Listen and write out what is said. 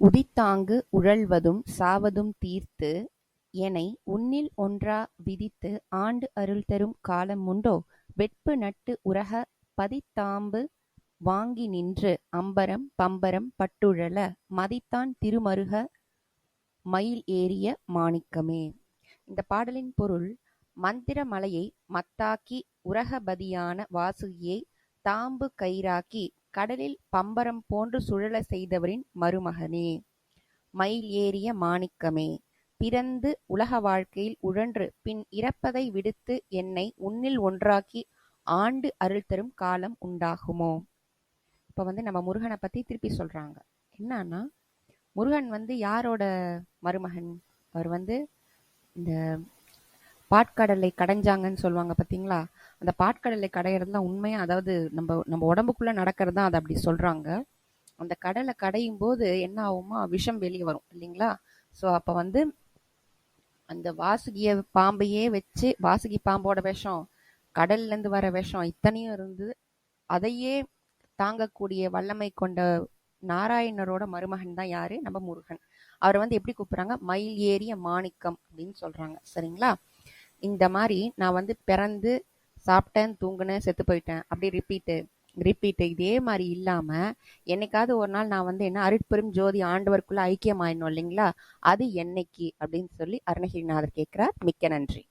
உதித்தாங்கு உழல்வதும் சாவதும் தீர்த்து எனை உன்னில் ஒன்றா விதித்து ஆண்டு அருள்தரும் காலம் உண்டோ வெட்பு நட்டு உரக பதித்தாம்பு வாங்கி நின்று அம்பரம் பம்பரம் பட்டுழல மதித்தான் திருமருக மயில் ஏறிய மாணிக்கமே. இந்த பாடலின் பொருள் மந்திர மலையை மத்தாக்கி உரகபதியான வாசுகியை தாம்பு கயிறாக்கி கடலில் பம்பரம் போன்று சுழலச் செய்தவரின் மருமகனே. மயில் ஏறிய மாணிக்கமே. பிறந்து உலக வாழ்க்கையில் உழன்று பின் இறப்பதை விடுத்து என்னை உன்னில் ஒன்றாக்கி ஆண்டு அருள் தரும் காலம் உண்டாகுமோ? இப்போ வந்து நம்ம முருகனை பற்றி திருப்பி சொல்கிறாங்க என்னன்னா முருகன் வந்து யாரோட மருமகன்? அவர் வந்து இந்த பாட்கடலை கடைஞ்சாங்கன்னு சொல்லுவாங்க பார்த்தீங்களா அந்த பாட்கடலை கடையிறது தான் உண்மையாக அதாவது நம்ம நம்ம உடம்புக்குள்ள நடக்கிறது தான் அதை அப்படி சொல்கிறாங்க அந்த கடலை கடையும் போது என்ன ஆகுமா விஷம் வெளியே வரும் இல்லைங்களா? ஸோ அப்போ வந்து அந்த வாசுகிய பாம்பையே வச்சு வாசுகி பாம்போட விஷம் கடல்லேருந்து வர விஷம் இத்தனையும் இருந்து அதையே தாங்கக்கூடிய வல்லமை கொண்ட நாராயணரோட மருமகன் தான் யாரு? நம்ம முருகன். அவரை வந்து எப்படி கூப்பிடுறாங்க? மயில் ஏறிய மாணிக்கம் அப்படின்னு சொல்றாங்க. சரிங்களா? இந்த மாதிரி நான் வந்து பிறந்து சாப்பிட்டேன் தூங்குனேன் செத்து போயிட்டேன். அப்படி ரிப்பீட்டு ரிப்பீட்டு இதே மாதிரி இல்லாமல் என்னைக்காவது ஒரு நாள் நான் வந்து என்ன அருட்பெரும் ஜோதி ஆண்டவருக்குள்ளே ஐக்கியம் ஆயிடணும் இல்லைங்களா? அது என்னைக்கு அப்படின்னு சொல்லி அருணகிரிநாதர் கேட்குறார். மிக்க நன்றி.